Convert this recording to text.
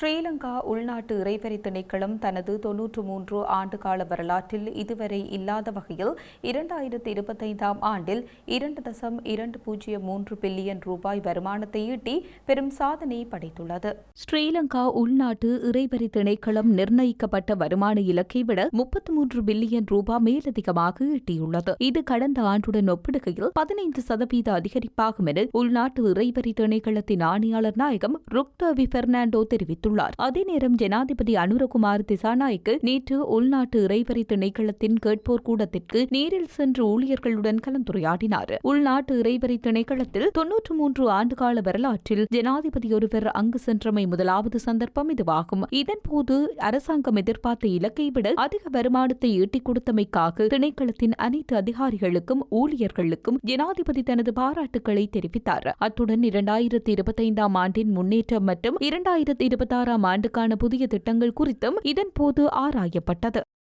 ஸ்ரீலங்கா உள்நாட்டு இறைவரி திணைக்களம் தனது தொன்னூற்று மூன்று ஆண்டுகால வரலாற்றில் இதுவரை இல்லாத வகையில் இரண்டாயிரத்தி இருபத்தைந்தாம் ஆண்டில் இரண்டு தசம் இரண்டு பூஜ்ஜியம் மூன்று பில்லியன் ரூபாய் வருமானத்தை ஈட்டி பெரும் சாதனை படைத்துள்ளது. ஸ்ரீலங்கா உள்நாட்டு இறைவரி திணைக்களம் நிர்ணயிக்கப்பட்ட வருமான இலக்கை விட முப்பத்தி மூன்று பில்லியன் ரூபாய் மேலதிகமாக ஈட்டியுள்ளது. இது கடந்த ஆண்டுடன் ஒப்பிடுகையில் பதினைந்து சதவீத அதிகரிப்பாகும் என உள்நாட்டு இறைவரி திணைக்களத்தின் ஆணையாளர் நாயகம் ருக்டவி பெர்னாண்டோ தெரிவித்துள்ளார். அதே நேரம் ஜனாதிபதி அனுரகுமார் திசாநாய்க்கு நேற்று உள்நாட்டு இறைவரி திணைக்களத்தின் கேட்போர் கூடத்திற்கு நேரில் சென்று ஊழியர்களுடன் கலந்துரையாடினார். உள்நாட்டு இறைவரி திணைக்களத்தில் தொன்னூற்று மூன்று ஆண்டுகால வரலாற்றில் ஜனாதிபதி ஒருவர் அங்கு சென்றமை முதலாவது சந்தர்ப்பம் இதுவாகும். இதன்போது அரசாங்கம் எதிர்பார்த்த இலக்கை விட அதிக வருமானத்தை ஈட்டிக் கொடுத்தமைக்காக திணைக்களத்தின் அனைத்து அதிகாரிகளுக்கும் ஊழியர்களுக்கும் ஜனாதிபதி தனது பாராட்டுக்களை தெரிவித்தார். அத்துடன் இரண்டாயிரத்தி இருபத்தைந்தாம் ஆண்டின் முன்னேற்றம் மற்றும் இரண்டாயிரத்தி பதினாறாம் ஆண்டுக்கான புதிய திட்டங்கள் குறித்தும் இதன்போது ஆராயப்பட்டது.